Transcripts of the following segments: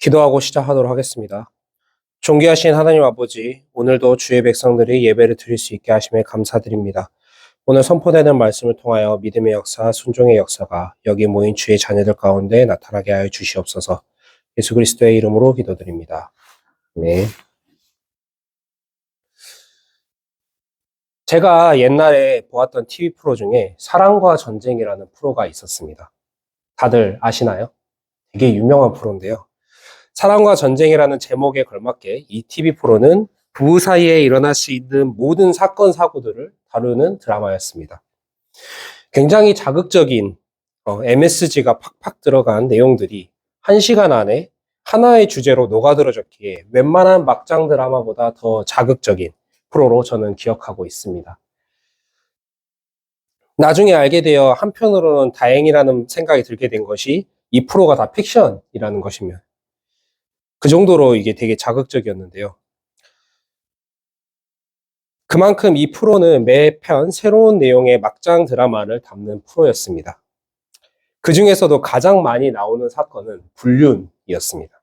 기도하고 시작하도록 하겠습니다. 존귀하신 하나님 아버지, 오늘도 주의 백성들이 예배를 드릴 수 있게 하심에 감사드립니다. 오늘 선포되는 말씀을 통하여 믿음의 역사, 순종의 역사가 여기 모인 주의 자녀들 가운데 나타나게 하여 주시옵소서. 예수 그리스도의 이름으로 기도드립니다. 네. 제가 옛날에 보았던 TV 프로 중에 사랑과 전쟁이라는 프로가 있었습니다. 다들 아시나요? 되게 유명한 프로인데요. 사랑과 전쟁이라는 제목에 걸맞게 이 TV 프로는 부부 사이에 일어날 수 있는 모든 사건, 사고들을 다루는 드라마였습니다. 굉장히 자극적인 어, MSG가 팍팍 들어간 내용들이 한 시간 안에 하나의 주제로 녹아들어졌기에 웬만한 막장 드라마보다 더 자극적인 프로로 저는 기억하고 있습니다. 나중에 알게 되어 한편으로는 다행이라는 생각이 들게 된 것이 이 프로가 다 픽션이라는 것이면 그 정도로 이게 되게 자극적이었는데요. 그만큼 이 프로는 매편 새로운 내용의 막장 드라마를 담는 프로였습니다. 그 중에서도 가장 많이 나오는 사건은 불륜이었습니다.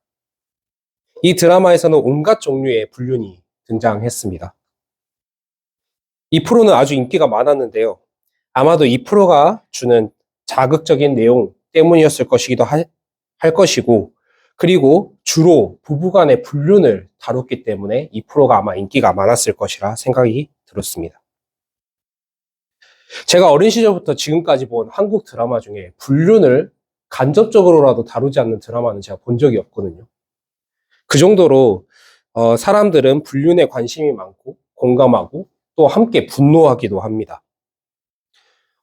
이 드라마에서는 온갖 종류의 불륜이 등장했습니다. 이 프로는 아주 인기가 많았는데요. 아마도 이 프로가 주는 자극적인 내용 때문이었을 것이기도 할, 할 것이고, 그리고 주로 부부간의 불륜을 다뤘기 때문에 이 프로가 아마 인기가 많았을 것이라 생각이 들었습니다. 제가 어린 시절부터 지금까지 본 한국 드라마 중에 불륜을 간접적으로라도 다루지 않는 드라마는 제가 본 적이 없거든요. 그 정도로 어, 사람들은 불륜에 관심이 많고 공감하고 또 함께 분노하기도 합니다.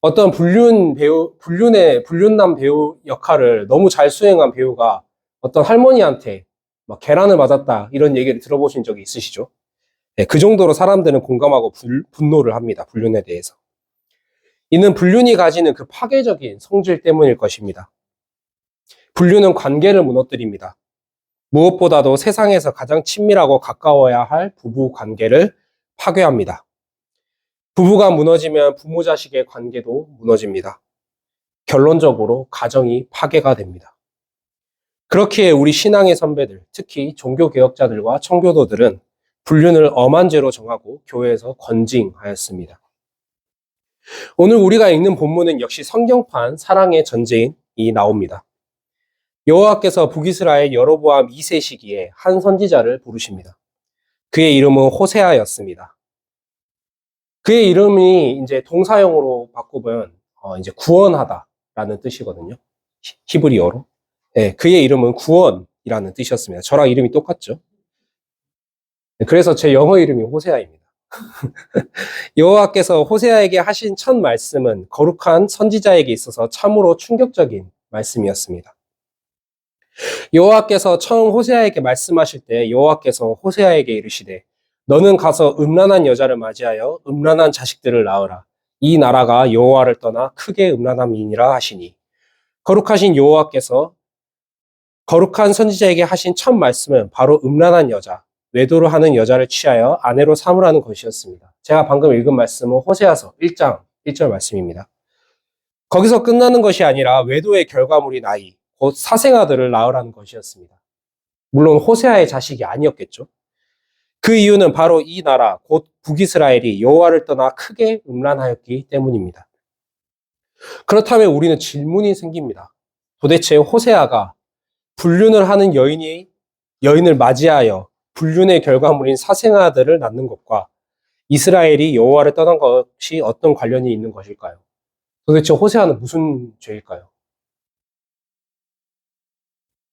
어떤 불륜 배우, 불륜의, 불륜남 배우 역할을 너무 잘 수행한 배우가 어떤 할머니한테 막 계란을 맞았다, 이런 얘기를 들어보신 적이 있으시죠? 네, 그 정도로 사람들은 공감하고 불, 분노를 합니다. 불륜에 대해서. 이는 불륜이 가지는 그 파괴적인 성질 때문일 것입니다. 불륜은 관계를 무너뜨립니다. 무엇보다도 세상에서 가장 친밀하고 가까워야 할 부부 관계를 파괴합니다. 부부가 무너지면 부모 자식의 관계도 무너집니다. 결론적으로 가정이 파괴가 됩니다. 그렇기에 우리 신앙의 선배들, 특히 종교개혁자들과 청교도들은 불륜을 엄한 죄로 정하고 교회에서 건징하였습니다. 오늘 우리가 읽는 본문은 역시 성경판 사랑의 전쟁이 나옵니다. 여호와께서 북이스라엘 여로보암 2세 시기에 한 선지자를 부르십니다. 그의 이름은 호세아였습니다. 그의 이름이 이제 동사형으로 바꾸면 어, 이제 구원하다라는 뜻이거든요. 히브리어로. 네, 그의 이름은 구원이라는 뜻이었습니다. 저랑 이름이 똑같죠. 네, 그래서 제 영어 이름이 호세아입니다. 여호와께서 호세아에게 하신 첫 말씀은 거룩한 선지자에게 있어서 참으로 충격적인 말씀이었습니다. 여호와께서 처음 호세아에게 말씀하실 때 여호와께서 호세아에게 이르시되 너는 가서 음란한 여자를 맞이하여 음란한 자식들을 낳으라. 이 나라가 여호와를 떠나 크게 음란함이니라 하시니 거룩하신 여호와께서 거룩한 선지자에게 하신 첫 말씀은 바로 음란한 여자, 외도를 하는 여자를 취하여 아내로 삼으라는 것이었습니다. 제가 방금 읽은 말씀은 호세아서 1장 1절 말씀입니다. 거기서 끝나는 것이 아니라 외도의 결과물인 아이, 곧 사생아들을 낳으라는 것이었습니다. 물론 호세아의 자식이 아니었겠죠. 그 이유는 바로 이 나라, 곧 북이스라엘이 여호와를 떠나 크게 음란하였기 때문입니다. 그렇다면 우리는 질문이 생깁니다. 도대체 호세아가 불륜을 하는 여인이 여인을 맞이하여 불륜의 결과물인 사생아들을 낳는 것과 이스라엘이 여호와를 떠난 것이 어떤 관련이 있는 것일까요? 도대체 호세아는 무슨 죄일까요?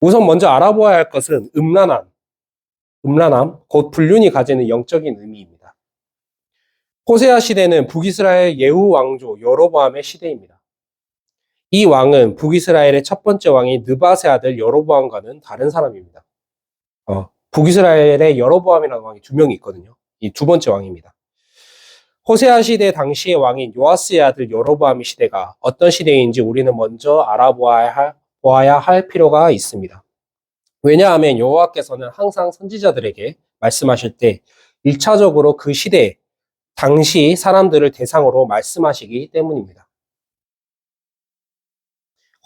우선 먼저 알아보아야 할 것은 음란함, 음란함, 곧 불륜이 가지는 영적인 의미입니다. 호세아 시대는 북이스라엘 예후 왕조 여로보암의 시대입니다. 이 왕은 북이스라엘의 첫 번째 왕인 느바세 아들 여로보암과는 다른 사람입니다. 어, 북이스라엘의 여로보암이라는 왕이 두 명이 있거든요. 이 두 번째 왕입니다. 호세아 시대 당시의 왕인 요아스의 아들 여로보암의 시대가 어떤 시대인지 우리는 먼저 알아보아야 할, 보아야 할 필요가 있습니다. 왜냐하면 여호와께서는 항상 선지자들에게 말씀하실 때 1차적으로 그 시대 당시 사람들을 대상으로 말씀하시기 때문입니다.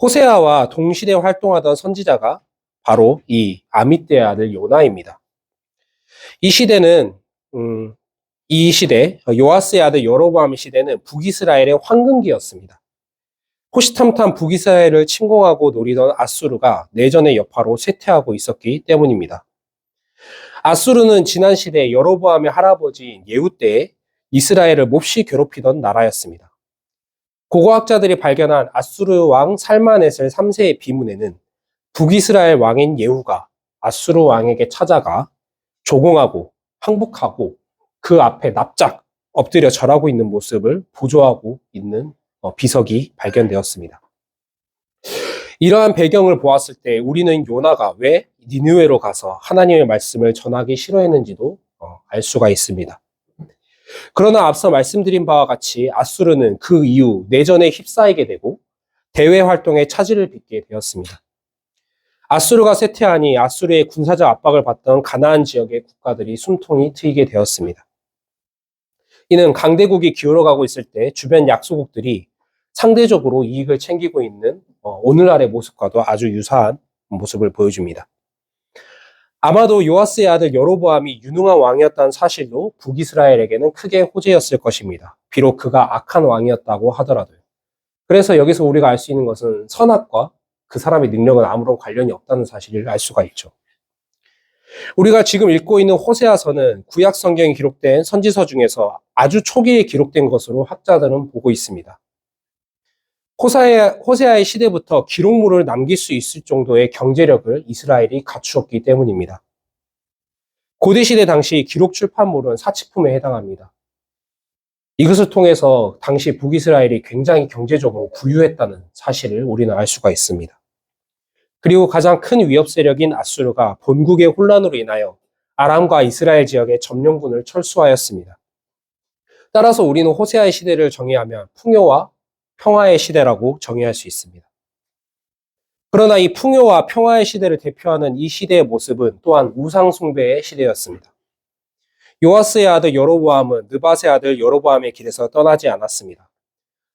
호세아와 동시대 활동하던 선지자가 바로 이 아미떼의 아들 요나입니다. 이 시대는 음, 이 시대 요아스의 아들 여로보암의 시대는 북이스라엘의 황금기였습니다. 호시탐탐 북이스라엘을 침공하고 노리던 아수르가 내전의 여파로 쇠퇴하고 있었기 때문입니다. 아수르는 지난 시대 여로보암의 할아버지인 예후 때 이스라엘을 몹시 괴롭히던 나라였습니다. 고고학자들이 발견한 아수르 왕 살마넷을 3세의 비문에는 북이스라엘 왕인 예후가 아수르 왕에게 찾아가 조공하고 항복하고 그 앞에 납작 엎드려 절하고 있는 모습을 보조하고 있는 어, 비석이 발견되었습니다. 이러한 배경을 보았을 때 우리는 요나가 왜 니느웨로 가서 하나님의 말씀을 전하기 싫어했는지도 어, 알 수가 있습니다. 그러나 앞서 말씀드린 바와 같이 아수르는 그 이후 내전에 휩싸이게 되고 대외 활동에 차질을 빚게 되었습니다. 아수르가 쇠퇴하니 아수르의 군사적 압박을 받던 가나안 지역의 국가들이 숨통이 트이게 되었습니다. 이는 강대국이 기울어가고 있을 때 주변 약소국들이 상대적으로 이익을 챙기고 있는 어, 오늘날의 모습과도 아주 유사한 모습을 보여줍니다. 아마도 요아스의 아들 여로보암이 유능한 왕이었다는 사실도 북이스라엘에게는 크게 호재였을 것입니다. 비록 그가 악한 왕이었다고 하더라도요. 그래서 여기서 우리가 알 수 있는 것은 선악과 그 사람의 능력은 아무런 관련이 없다는 사실을 알 수가 있죠. 우리가 지금 읽고 있는 호세아서는 구약 성경에 기록된 선지서 중에서 아주 초기에 기록된 것으로 학자들은 보고 있습니다. 호사의, 호세아의 시대부터 기록물을 남길 수 있을 정도의 경제력을 이스라엘이 갖추었기 때문입니다. 고대 시대 당시 기록 출판물은 사치품에 해당합니다. 이것을 통해서 당시 북이스라엘이 굉장히 경제적으로 부유했다는 사실을 우리는 알 수가 있습니다. 그리고 가장 큰 위협 세력인 아수르가 본국의 혼란으로 인하여 아람과 이스라엘 지역의 점령군을 철수하였습니다. 따라서 우리는 호세아의 시대를 정의하면 풍요와 평화의 시대라고 정의할 수 있습니다. 그러나 이 풍요와 평화의 시대를 대표하는 이 시대의 모습은 또한 우상숭배의 시대였습니다. 요아스의 아들 여로보암은 느바의 아들 여로보암의 길에서 떠나지 않았습니다.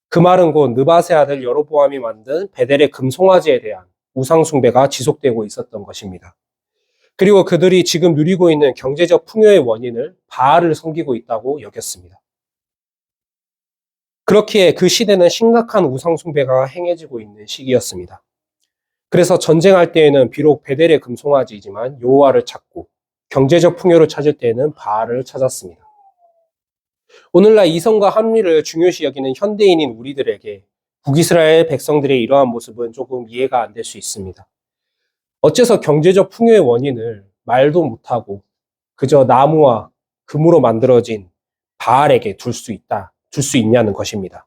그 말은 곧 느바의 아들 여로보암이 만든 베델의 금송아지에 대한 우상숭배가 지속되고 있었던 것입니다. 그리고 그들이 지금 누리고 있는 경제적 풍요의 원인을 바알을 섬기고 있다고 여겼습니다. 그렇기에 그 시대는 심각한 우상숭배가 행해지고 있는 시기였습니다. 그래서 전쟁할 때에는 비록 베델의 금송아지이지만 여호와를 찾고 경제적 풍요를 찾을 때에는 바알을 찾았습니다. 오늘날 이성과 합리를 중요시 여기는 현대인인 우리들에게 북이스라엘 백성들의 이러한 모습은 조금 이해가 안 될 수 있습니다. 어째서 경제적 풍요의 원인을 말도 못하고 그저 나무와 금으로 만들어진 바알에게 둘 수 있다, 둘수 있냐는 것입니다.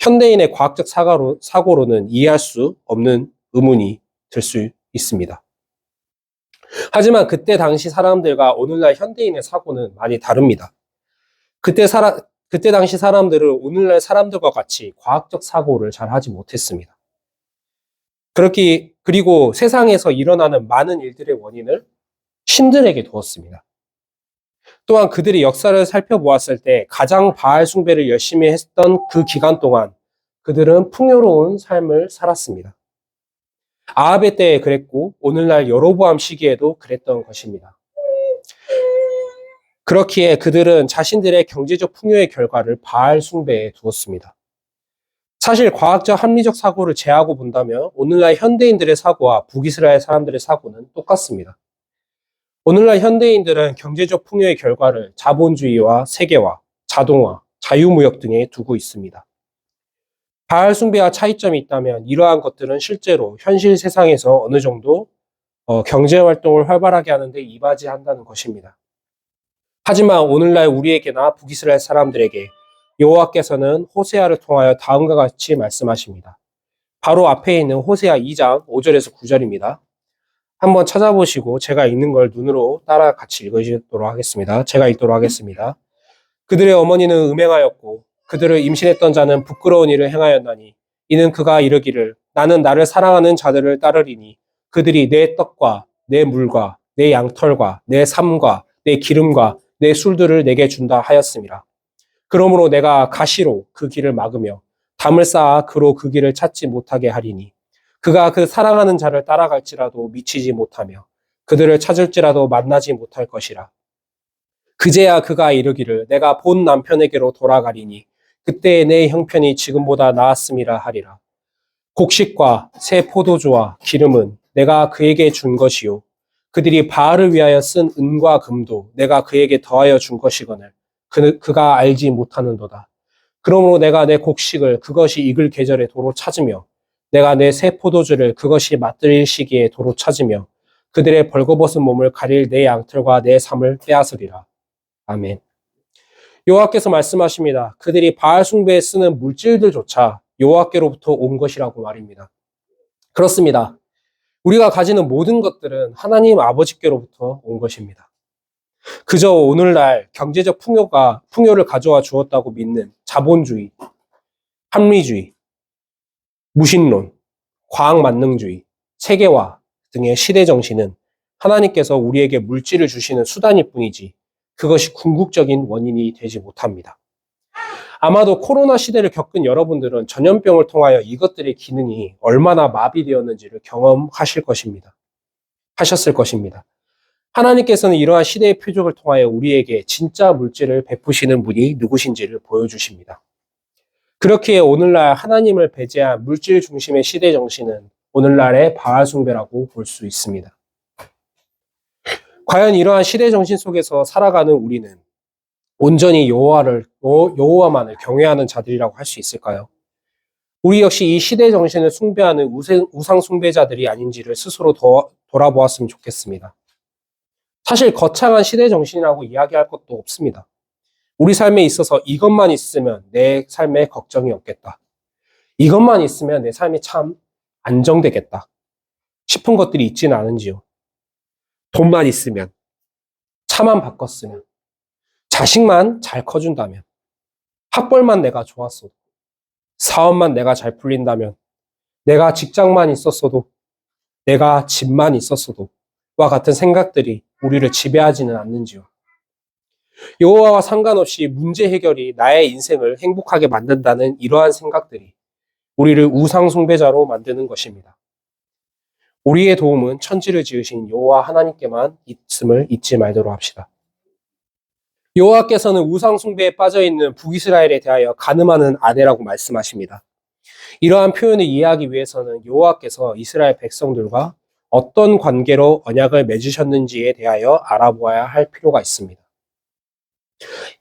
현대인의 과학적 사고로, 사고로는 이해할 수 없는 의문이 들 수 있습니다. 하지만 그때 당시 사람들과 오늘날 현대인의 사고는 많이 다릅니다. 그때 사람, 그때 당시 사람들은 오늘날 사람들과 같이 과학적 사고를 잘 하지 못했습니다. 그렇기, 그리고 세상에서 일어나는 많은 일들의 원인을 신들에게 두었습니다. 또한 그들이 역사를 살펴보았을 때 가장 바알 숭배를 열심히 했던 그 기간 동안 그들은 풍요로운 삶을 살았습니다. 아합의 때에 그랬고 오늘날 여로보암 시기에도 그랬던 것입니다. 그렇기에 그들은 자신들의 경제적 풍요의 결과를 바알 숭배에 두었습니다. 사실 과학적 합리적 사고를 제하고 본다면 오늘날 현대인들의 사고와 북이스라엘 사람들의 사고는 똑같습니다. 오늘날 현대인들은 경제적 풍요의 결과를 자본주의와 세계화, 자동화, 자유무역 등에 두고 있습니다. 바알 숭배와 차이점이 있다면 이러한 것들은 실제로 현실 세상에서 어느 정도 어, 경제 활동을 활발하게 하는데 이바지한다는 것입니다. 하지만 오늘날 우리에게나 북이스라엘 사람들에게 여호와께서는 호세아를 통하여 다음과 같이 말씀하십니다. 바로 앞에 있는 호세아 2장 5절에서 9절입니다. 한번 찾아보시고 제가 읽는 걸 눈으로 따라 같이 읽으시도록 하겠습니다. 제가 읽도록 하겠습니다. 그들의 어머니는 음행하였고 그들을 임신했던 자는 부끄러운 일을 행하였나니 이는 그가 이르기를 나는 나를 사랑하는 자들을 따르리니 그들이 내 떡과 내 물과 내 양털과 내 삶과 내 기름과 내 술들을 내게 준다 하였습니다. 그러므로 내가 가시로 그 길을 막으며 담을 쌓아 그로 그 길을 찾지 못하게 하리니 그가 그 사랑하는 자를 따라갈지라도 미치지 못하며 그들을 찾을지라도 만나지 못할 것이라. 그제야 그가 이르기를 내가 본 남편에게로 돌아가리니 그때 내 형편이 지금보다 나았음이라 하리라. 곡식과 새 포도주와 기름은 내가 그에게 준 것이요. 그들이 바알을 위하여 쓴 은과 금도 내가 그에게 더하여 준 것이거늘 그, 그가 알지 못하는도다. 그러므로 내가 내 곡식을 그것이 익을 계절에 도로 찾으며 내가 내 새 포도주를 그것이 맛들일 시기에 도로 찾으며 그들의 벌거벗은 몸을 가릴 내 양털과 내 삶을 빼앗으리라. 아멘. 여호와께서 말씀하십니다. 그들이 바알 숭배에 쓰는 물질들조차 여호와께로부터 온 것이라고 말입니다. 그렇습니다. 우리가 가지는 모든 것들은 하나님 아버지께로부터 온 것입니다. 그저 오늘날 경제적 풍요가 풍요를 가져와 주었다고 믿는 자본주의, 합리주의, 무신론, 과학 만능주의, 세계화 등의 시대 정신은 하나님께서 우리에게 물질을 주시는 수단일 뿐이지 그것이 궁극적인 원인이 되지 못합니다. 아마도 코로나 시대를 겪은 여러분들은 전염병을 통하여 이것들의 기능이 얼마나 마비되었는지를 경험하실 것입니다. 하셨을 것입니다. 하나님께서는 이러한 시대의 표적을 통하여 우리에게 진짜 물질을 베푸시는 분이 누구신지를 보여주십니다. 그렇기에 오늘날 하나님을 배제한 물질 중심의 시대 정신은 오늘날의 바알 숭배라고 볼 수 있습니다. 과연 이러한 시대 정신 속에서 살아가는 우리는 온전히 여호와를 여호와만을 경외하는 자들이라고 할 수 있을까요? 우리 역시 이 시대 정신을 숭배하는 우상 숭배자들이 아닌지를 스스로 더 돌아보았으면 좋겠습니다. 사실 거창한 시대 정신이라고 이야기할 것도 없습니다. 우리 삶에 있어서 이것만 있으면 내 삶에 걱정이 없겠다. 이것만 있으면 내 삶이 참 안정되겠다. 싶은 것들이 있지는 않은지요. 돈만 있으면, 차만 바꿨으면, 자식만 잘 커준다면, 학벌만 내가 좋았어도, 사업만 내가 잘 풀린다면, 내가 직장만 있었어도, 내가 집만 있었어도, 와 같은 생각들이 우리를 지배하지는 않는지요. 여호와와 상관없이 문제 해결이 나의 인생을 행복하게 만든다는 이러한 생각들이 우리를 우상 숭배자로 만드는 것입니다. 우리의 도움은 천지를 지으신 여호와 하나님께만 있음을 잊지 말도록 합시다. 여호와께서는 우상 숭배에 빠져 있는 북이스라엘에 대하여 가늠하는 아내라고 말씀하십니다. 이러한 표현을 이해하기 위해서는 여호와께서 이스라엘 백성들과 어떤 관계로 언약을 맺으셨는지에 대하여 알아보아야 할 필요가 있습니다.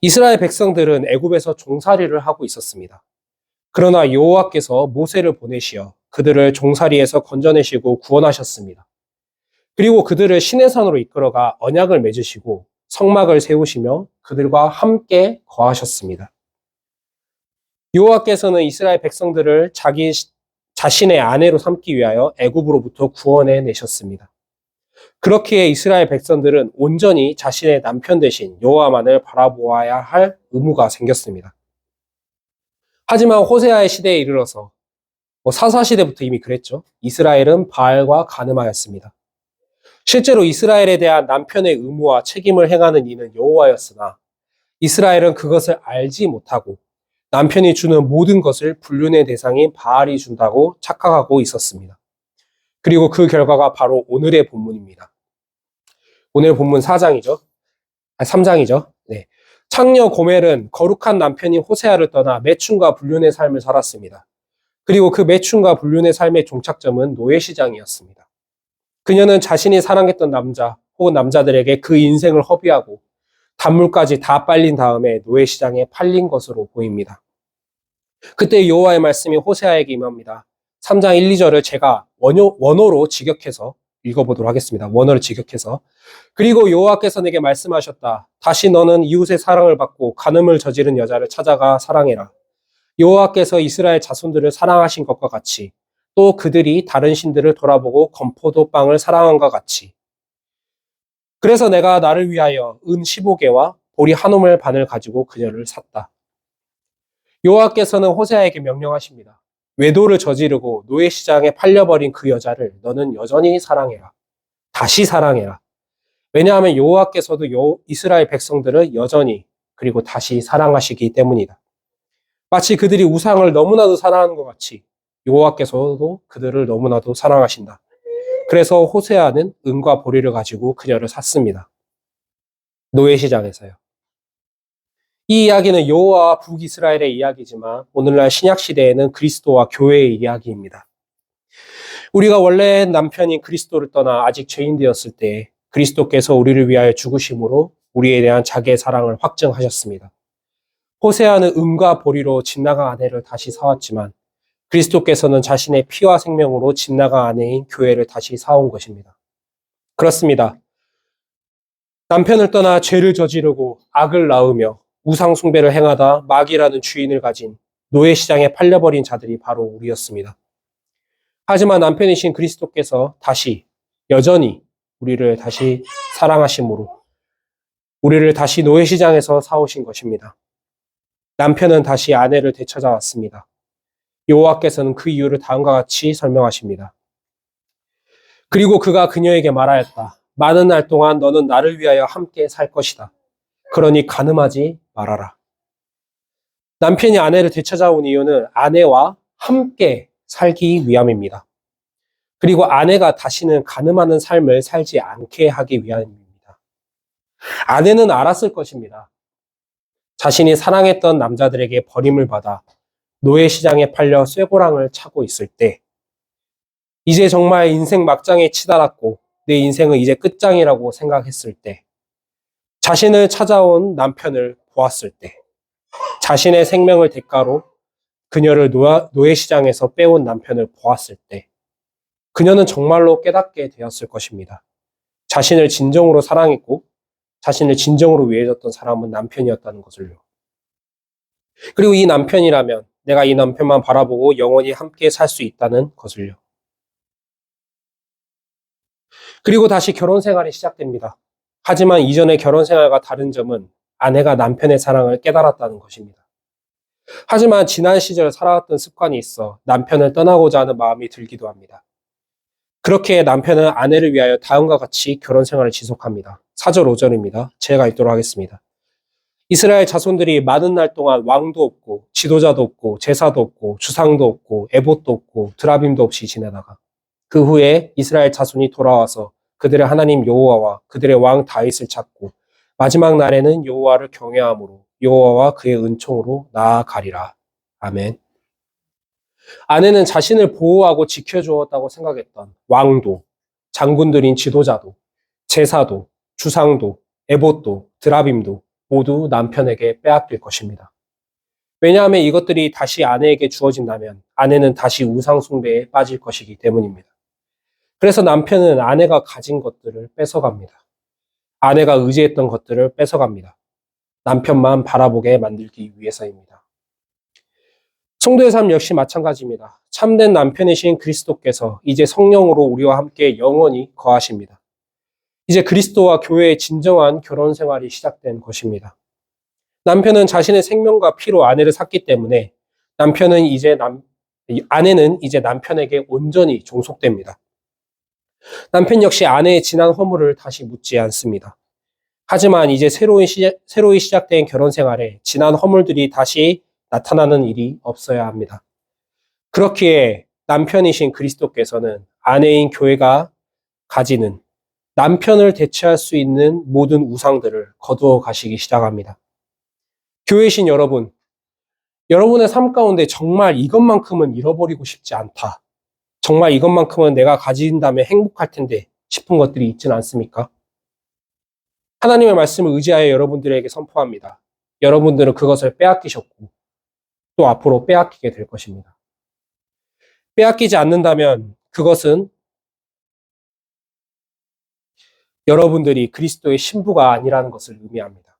이스라엘 백성들은 애굽에서 종살이를 하고 있었습니다. 그러나 여호와께서 모세를 보내시어 그들을 종살이에서 건져내시고 구원하셨습니다. 그리고 그들을 시내산으로 이끌어가 언약을 맺으시고 성막을 세우시며 그들과 함께 거하셨습니다. 여호와께서는 이스라엘 백성들을 자기 자신의 아내로 삼기 위하여 애굽으로부터 구원해 내셨습니다. 그렇기에 이스라엘 백성들은 온전히 자신의 남편 대신 여호와만을 바라보아야 할 의무가 생겼습니다. 하지만 호세아의 시대에 이르러서 뭐 사사 시대부터 이미 그랬죠. 이스라엘은 바알과 가늠하였습니다. 실제로 이스라엘에 대한 남편의 의무와 책임을 행하는 이는 여호와였으나 이스라엘은 그것을 알지 못하고 남편이 주는 모든 것을 불륜의 대상인 바알이 준다고 착각하고 있었습니다. 그리고 그 결과가 바로 오늘의 본문입니다. 오늘 본문 4장이죠. 아, 3장이죠. 네. 창녀 고멜은 거룩한 남편인 호세아를 떠나 매춘과 불륜의 삶을 살았습니다. 그리고 그 매춘과 불륜의 삶의 종착점은 노예시장이었습니다. 그녀는 자신이 사랑했던 남자 혹은 남자들에게 그 인생을 허비하고 단물까지 다 빨린 다음에 노예시장에 팔린 것으로 보입니다. 그때 여호와의 말씀이 호세아에게 임합니다. 3장 1, 2절을 제가 원어, 원어로 직역해서 읽어보도록 하겠습니다. 원어를 직역해서. 그리고 여호와께서 내게 말씀하셨다. 다시 너는 이웃의 사랑을 받고 간음을 저지른 여자를 찾아가 사랑해라. 여호와께서 이스라엘 자손들을 사랑하신 것과 같이 또 그들이 다른 신들을 돌아보고 건포도 빵을 사랑한 것 같이 그래서 내가 나를 위하여 은 15개와 보리 한 홈을 반을 가지고 그녀를 샀다. 여호와께서는 호세아에게 명령하십니다. 외도를 저지르고 노예 시장에 팔려버린 그 여자를 너는 여전히 사랑해라. 다시 사랑해라. 왜냐하면 여호와께서도 이스라엘 백성들을 여전히 그리고 다시 사랑하시기 때문이다. 마치 그들이 우상을 너무나도 사랑하는 것 같이 여호와께서도 그들을 너무나도 사랑하신다. 그래서 호세아는 은과 보리를 가지고 그녀를 샀습니다. 노예 시장에서요. 이 이야기는 여호와와 북이스라엘의 이야기지만 오늘날 신약 시대에는 그리스도와 교회의 이야기입니다. 우리가 원래 남편인 그리스도를 떠나 아직 죄인 되었을 때 그리스도께서 우리를 위하여 죽으심으로 우리에 대한 자기의 사랑을 확증하셨습니다. 호세아는 은과 보리로 진나가 아내를 다시 사왔지만 그리스도께서는 자신의 피와 생명으로 진나가 아내인 교회를 다시 사온 것입니다. 그렇습니다. 남편을 떠나 죄를 저지르고 악을 낳으며 우상 숭배를 행하다 마귀라는 주인을 가진 노예 시장에 팔려버린 자들이 바로 우리였습니다. 하지만 남편이신 그리스도께서 다시 여전히 우리를 다시 사랑하심으로 우리를 다시 노예 시장에서 사오신 것입니다. 남편은 다시 아내를 되찾아왔습니다. 여호와께서는 그 이유를 다음과 같이 설명하십니다. 그리고 그가 그녀에게 말하였다. 많은 날 동안 너는 나를 위하여 함께 살 것이다. 그러니 가늠하지 말아라. 남편이 아내를 되찾아온 이유는 아내와 함께 살기 위함입니다. 그리고 아내가 다시는 가늠하는 삶을 살지 않게 하기 위함입니다. 아내는 알았을 것입니다. 자신이 사랑했던 남자들에게 버림을 받아 노예 시장에 팔려 쇠고랑을 차고 있을 때, 이제 정말 인생 막장에 치달았고, 내 인생은 이제 끝장이라고 생각했을 때, 자신을 찾아온 남편을 보았을 때, 자신의 생명을 대가로 그녀를 노예 시장에서 빼온 남편을 보았을 때, 그녀는 정말로 깨닫게 되었을 것입니다. 자신을 진정으로 사랑했고, 자신을 진정으로 위해줬던 사람은 남편이었다는 것을요. 그리고 이 남편이라면 내가 이 남편만 바라보고 영원히 함께 살 수 있다는 것을요. 그리고 다시 결혼 생활이 시작됩니다. 하지만 이전의 결혼 생활과 다른 점은 아내가 남편의 사랑을 깨달았다는 것입니다. 하지만 지난 시절 살아왔던 습관이 있어 남편을 떠나고자 하는 마음이 들기도 합니다. 그렇게 남편은 아내를 위하여 다음과 같이 결혼 생활을 지속합니다. 4절 5절입니다. 제가 읽도록 하겠습니다. 이스라엘 자손들이 많은 날 동안 왕도 없고 지도자도 없고 제사도 없고 주상도 없고 에봇도 없고 드라빔도 없이 지내다가 그 후에 이스라엘 자손이 돌아와서 그들의 하나님 여호와와 그들의 왕 다윗을 찾고 마지막 날에는 여호와를 경외함으로 여호와와 그의 은총으로 나아가리라. 아멘. 아내는 자신을 보호하고 지켜주었다고 생각했던 왕도, 장군들인 지도자도, 제사도, 주상도, 에봇도, 드라빔도 모두 남편에게 빼앗길 것입니다. 왜냐하면 이것들이 다시 아내에게 주어진다면 아내는 다시 우상숭배에 빠질 것이기 때문입니다. 그래서 남편은 아내가 가진 것들을 뺏어갑니다. 아내가 의지했던 것들을 뺏어갑니다. 남편만 바라보게 만들기 위해서입니다. 성도의 삶 역시 마찬가지입니다. 참된 남편이신 그리스도께서 이제 성령으로 우리와 함께 영원히 거하십니다. 이제 그리스도와 교회의 진정한 결혼 생활이 시작된 것입니다. 남편은 자신의 생명과 피로 아내를 샀기 때문에 남편은 이제 남, 아내는 이제 남편에게 온전히 종속됩니다. 남편 역시 아내의 지난 허물을 다시 묻지 않습니다. 하지만 이제 새로운 시, 새로이 시작된 결혼 생활에 지난 허물들이 다시 나타나는 일이 없어야 합니다. 그렇기에 남편이신 그리스도께서는 아내인 교회가 가지는 남편을 대체할 수 있는 모든 우상들을 거두어 가시기 시작합니다. 교회신 여러분, 여러분의 삶 가운데 정말 이것만큼은 잃어버리고 싶지 않다. 정말 이것만큼은 내가 가진다면 행복할 텐데 싶은 것들이 있지는 않습니까? 하나님의 말씀을 의지하여 여러분들에게 선포합니다. 여러분들은 그것을 빼앗기셨고 또 앞으로 빼앗기게 될 것입니다. 빼앗기지 않는다면 그것은 여러분들이 그리스도의 신부가 아니라는 것을 의미합니다.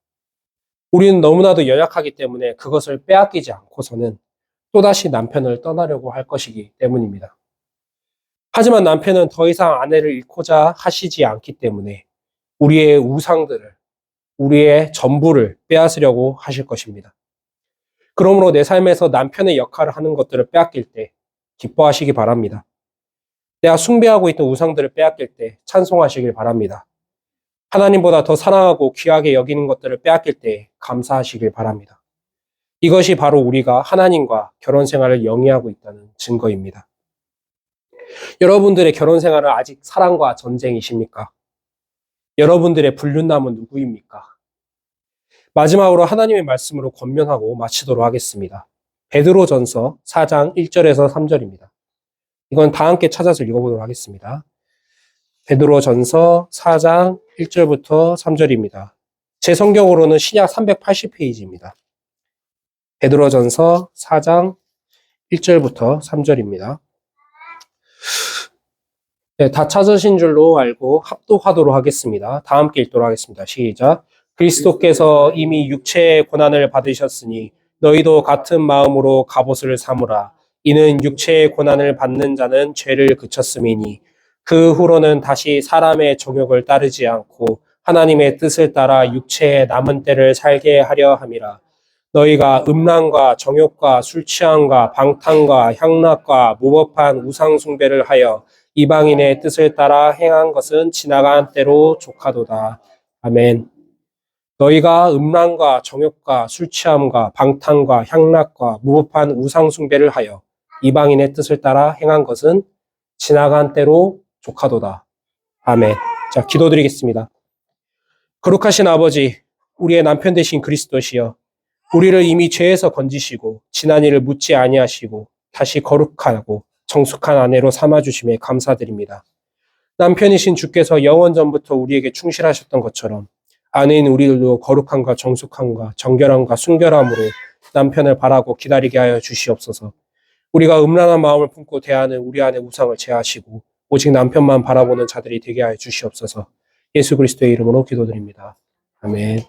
우리는 너무나도 연약하기 때문에 그것을 빼앗기지 않고서는 또다시 남편을 떠나려고 할 것이기 때문입니다. 하지만 남편은 더 이상 아내를 잃고자 하시지 않기 때문에 우리의 우상들을, 우리의 전부를 빼앗으려고 하실 것입니다. 그러므로 내 삶에서 남편의 역할을 하는 것들을 빼앗길 때 기뻐하시기 바랍니다. 내가 숭배하고 있던 우상들을 빼앗길 때 찬송하시길 바랍니다. 하나님보다 더 사랑하고 귀하게 여기는 것들을 빼앗길 때 감사하시길 바랍니다. 이것이 바로 우리가 하나님과 결혼 생활을 영위하고 있다는 증거입니다. 여러분들의 결혼 생활은 아직 사랑과 전쟁이십니까? 여러분들의 불륜남은 누구입니까? 마지막으로 하나님의 말씀으로 권면하고 마치도록 하겠습니다. 베드로전서 4장 1절에서 3절입니다. 이건 다 함께 찾아서 읽어보도록 하겠습니다. 베드로전서 4장 1절부터 3절입니다. 제 성경으로는 신약 380페이지입니다. 베드로전서 4장 1절부터 3절입니다. 네, 다 찾으신 줄로 알고 합독하도록 하겠습니다. 다 함께 읽도록 하겠습니다. 시작. 그리스도께서 이미 육체의 고난을 받으셨으니 너희도 같은 마음으로 갑옷을 삼으라. 이는 육체의 고난을 받는 자는 죄를 그쳤음이니 그 후로는 다시 사람의 정욕을 따르지 않고 하나님의 뜻을 따라 육체의 남은 때를 살게 하려 함이라. 너희가 음란과 정욕과 술 취함과 방탕과 향락과 무법한 우상 숭배를 하여 이방인의 뜻을 따라 행한 것은 지나간 때로 족하도다. 아멘. 너희가 음란과 정욕과 술 취함과 방탕과 향락과 무법한 우상 숭배를 하여 이방인의 뜻을 따라 행한 것은 지나간 때로 족하도다. 아멘. 자, 기도드리겠습니다. 거룩하신 아버지, 우리의 남편 되신 그리스도시여, 우리를 이미 죄에서 건지시고 지난 일을 묻지 아니하시고 다시 거룩하고 정숙한 아내로 삼아 주심에 감사드립니다. 남편이신 주께서 영원 전부터 우리에게 충실하셨던 것처럼 아내인 우리들도 거룩함과 정숙함과 정결함과 순결함으로 남편을 바라고 기다리게 하여 주시옵소서. 우리가 음란한 마음을 품고 대하는 우리 안의 우상을 제하시고 오직 남편만 바라보는 자들이 되게 하여 주시옵소서. 예수 그리스도의 이름으로 기도드립니다. 아멘.